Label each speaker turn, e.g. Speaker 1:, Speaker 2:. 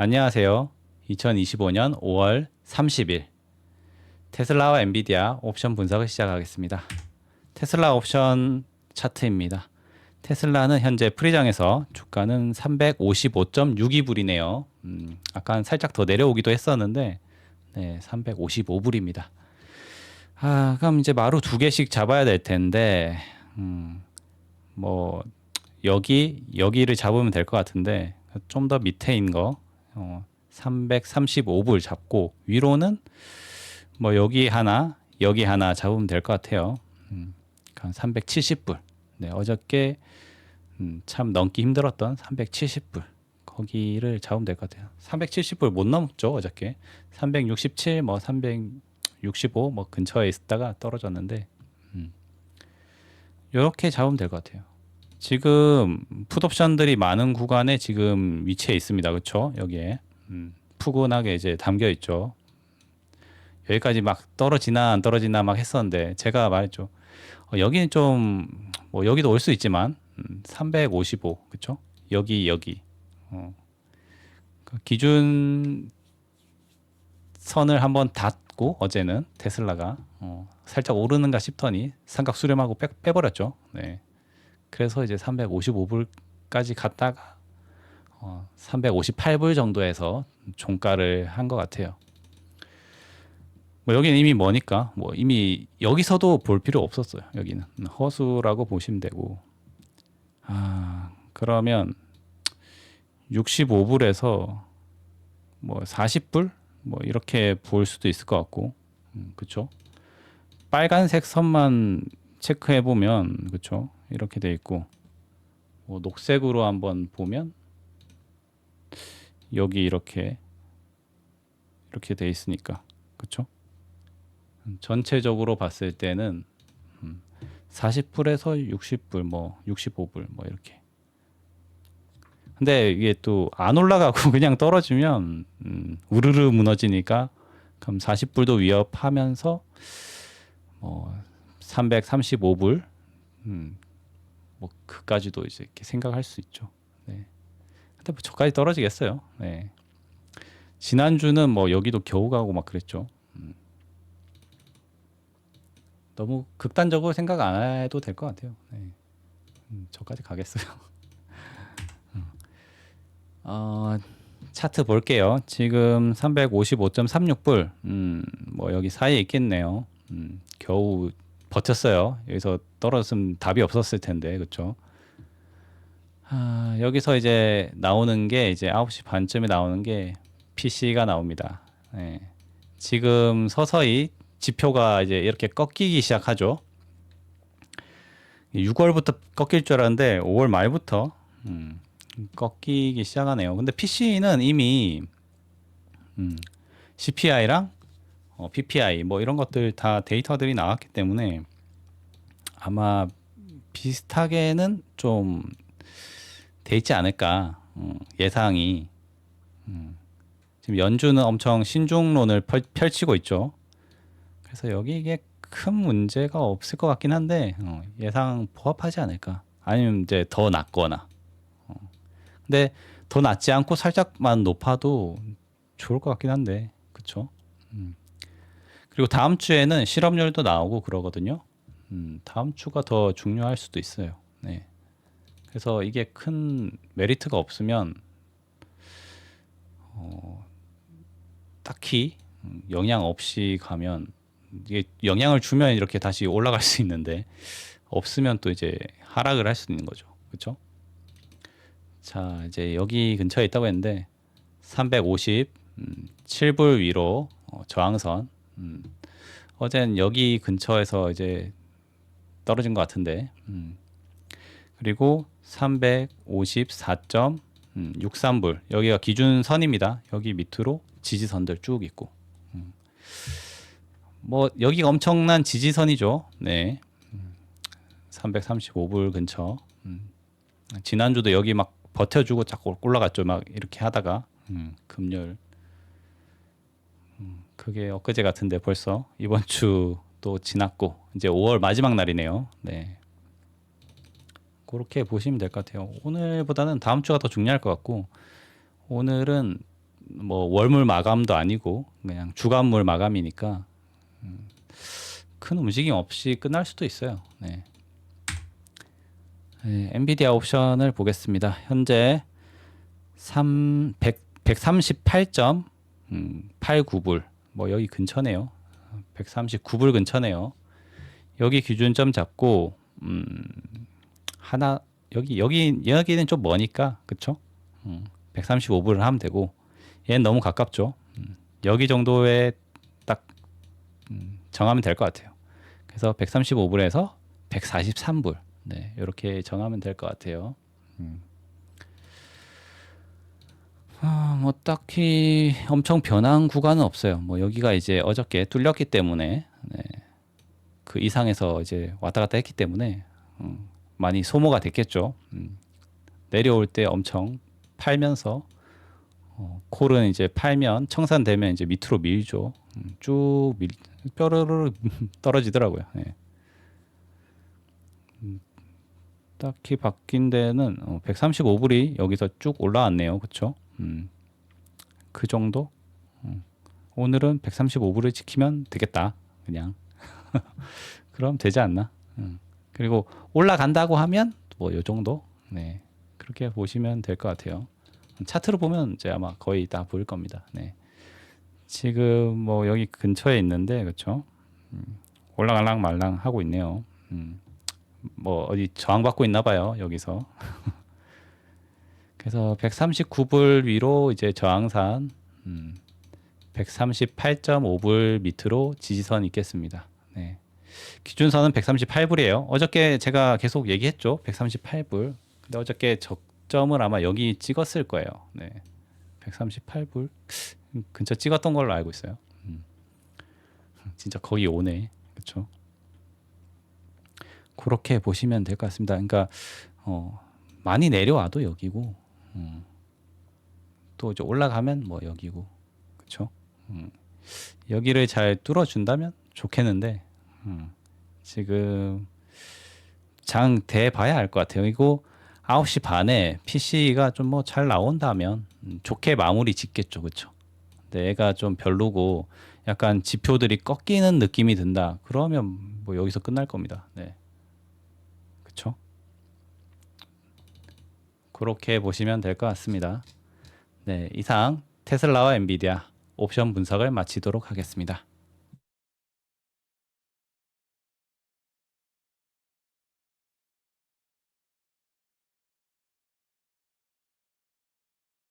Speaker 1: 안녕하세요. 2025년 5월 30일 테슬라와 엔비디아 옵션 분석을 시작하겠습니다. 테슬라 옵션 차트입니다. 테슬라는 현재 프리장에서 주가는 355.62불이네요. 음, 아까 살짝 더 내려오기도 했었는데 네, 355불입니다. 아, 그럼 이제 마루 두 개씩 잡아야 될 텐데 음, 뭐 여기 여기를 잡으면 될 것 같은데 좀 더 밑에인 거 어, 335불 잡고 위로는 뭐 여기 하나 여기 하나 잡으면 될 것 같아요. 음, 한 370불. 네, 어저께 음, 참 넘기 힘들었던 370불 거기를 잡으면 될 것 같아요. 370불 못 넘었죠 어저께 367, 뭐 365 뭐 근처에 있다가 떨어졌는데 음, 이렇게 잡으면 될 것 같아요. 지금 풋옵션들이 많은 구간에 지금 위치해 있습니다. 그렇죠? 여기에 음, 푸근하게 이제 담겨 있죠. 여기까지 막 떨어지나 안 떨어지나 막 했었는데 제가 말했죠. 어, 여기는 좀 뭐 여기도 올 수 있지만 음, 355 그렇죠? 여기 여기 어. 그 기준 선을 한번 닫고 어제는 테슬라가 어, 살짝 오르는가 싶더니 삼각 수렴하고 빼, 빼버렸죠. 네. 그래서 이제 355불까지 갔다가 어, 358불 정도에서 종가를 한 것 같아요. 뭐 여기는 이미 뭐니까 뭐 이미 여기서도 볼 필요 없었어요. 여기는. 허수라고 보시면 되고. 아 그러면 65불에서 뭐 40불? 뭐 이렇게 볼 수도 있을 것 같고. 음, 그쵸? 빨간색 선만 체크해 보면 그쵸 이렇게 돼 있고 뭐 녹색으로 한번 보면 여기 이렇게 이렇게 돼 있으니까 그쵸? 음, 전체적으로 봤을 때는 음, 40불에서 60불 뭐 65불 뭐 이렇게. 근데 이게 또 안 올라가고 그냥 떨어지면 음, 우르르 무너지니까 그럼 40불도 위협하면서 뭐 335불 음, 뭐 그까지도 이제 이렇게 생각할 수 있죠. 네. 근데 뭐 저까지 떨어지겠어요. 네. 지난주는 뭐 여기도 겨우 가고 막 그랬죠. 음. 너무 극단적으로 생각 안 해도 될 것 같아요. 네. 음, 저까지 가겠어요. 어, 차트 볼게요. 지금 355.36불. 음, 뭐 여기 사이에 있겠네요. 음, 겨우 버텼어요. 여기서 떨어졌으면 답이 없었을 텐데. 그렇죠? 아, 여기서 이제 나오는 게 이제 9시 반쯤에 나오는 게 PC가 나옵니다. 네. 지금 서서히 지표가 이제 이렇게 꺾이기 시작하죠. 6월부터 꺾일 줄 알았는데 5월 말부터 음, 꺾이기 시작하네요. 근데 PC는 이미 음, CPI랑 어, PPI 뭐 이런 것들 다 데이터들이 나왔기 때문에 아마 비슷하게는 좀 돼 있지 않을까 음, 예상이 음, 지금 연준은 엄청 신중론을 펼, 펼치고 있죠. 그래서 여기 이게 큰 문제가 없을 것 같긴 한데 어, 예상 부합하지 않을까 아니면 이제 더 낮거나 근데 더 낮지 않고 살짝만 높아도 좋을 것 같긴 한데 그쵸? 음. 그리고 다음 주에는 실업률도 나오고 그러거든요. 음, 다음 주가 더 중요할 수도 있어요. 네. 그래서 이게 큰 메리트가 없으면 어, 딱히 영향 없이 가면 이게 영향을 주면 이렇게 다시 올라갈 수 있는데 없으면 또 이제 하락을 할 수 있는 거죠. 그렇죠? 자, 이제 여기 근처에 있다고 했는데 350 음, 7불 위로 어, 저항선. 음, 어젠 여기 근처에서 이제 떨어진 것 같은데. 음, 그리고 354.63불 음, 여기가 기준선입니다. 여기 밑으로 지지선들 쭉 있고. 음, 뭐 여기가 엄청난 지지선이죠. 네. 335불 근처. 음, 지난주도 여기 막 버텨주고 자꾸 올라갔죠. 막 이렇게 하다가 음, 금요일 음, 그게 엊그제 같은데 벌써 이번 주 또 지났고 이제 5월 마지막 날이네요. 네. 그렇게 보시면 될 것 같아요. 오늘보다는 다음 주가 더 중요할 것 같고 오늘은 뭐 월물 마감도 아니고 그냥 주간물 마감이니까 음, 큰 움직임 없이 끝날 수도 있어요. 네. 네, 엔비디아 옵션을 보겠습니다. 현재 3 100, 138점 음, 89불 뭐 여기 근처네요. 139불 근처네요. 여기 기준점 잡고 음, 하나 여기 여기 여기는 좀 머니까 그쵸? 음, 135불을 하면 되고 얘는 너무 가깝죠. 음, 여기 정도에 딱 음, 정하면 될 것 같아요. 그래서 135불에서 143불 네 이렇게 정하면 될 것 같아요. 음. 아, 뭐 딱히 엄청 변한 구간은 없어요. 뭐 여기가 이제 어저께 뚫렸기 때문에 네, 그 이상에서 이제 왔다 갔다 했기 때문에 음, 많이 소모가 됐겠죠. 음, 내려올 때 엄청 팔면서 어, 콜은 이제 팔면 청산되면 이제 밑으로 밀죠. 음, 쭉 밀, 뼈르르 떨어지더라고요. 네. 음, 딱히 바뀐 데는 어, 135불이 여기서 쭉 올라왔네요. 그렇죠? 음, 그 정도? 음, 오늘은 135불을 지키면 되겠다. 그냥 그럼 되지 않나? 음. 그리고 올라간다고 하면 뭐 요 정도? 네. 그렇게 보시면 될 것 같아요. 차트로 보면 이제 아마 거의 다 보일 겁니다. 네. 지금 뭐 여기 근처에 있는데 그렇죠? 음, 올라갈랑 말랑 하고 있네요. 음, 뭐 어디 저항 받고 있나 봐요. 여기서. 그래서 139불 위로 이제 저항선 음, 138.5불 밑으로 지지선 있겠습니다. 네. 기준선은 138불이에요. 어저께 제가 계속 얘기했죠. 138불. 근데 어저께 적점을 아마 여기 찍었을 거예요. 네. 138불 근처 찍었던 걸로 알고 있어요. 음. 진짜 거의 오네. 그렇죠? 그렇게 보시면 될 것 같습니다. 그러니까 어, 많이 내려와도 여기고 음. 또 이제 올라가면 뭐 여기고 그렇죠? 음. 여기를 잘 뚫어준다면 좋겠는데 음. 지금 장 대봐야 알 것 같아요. 이거 9시 반에 PC가 좀 뭐 잘 나온다면 음, 좋게 마무리 짓겠죠. 그렇죠? 근데 얘가 좀 별로고 약간 지표들이 꺾이는 느낌이 든다. 그러면 뭐 여기서 끝날 겁니다. 네. 그렇죠? 그렇게 보시면 될 것 같습니다. 네, 이상 테슬라와 엔비디아 옵션 분석을 마치도록 하겠습니다.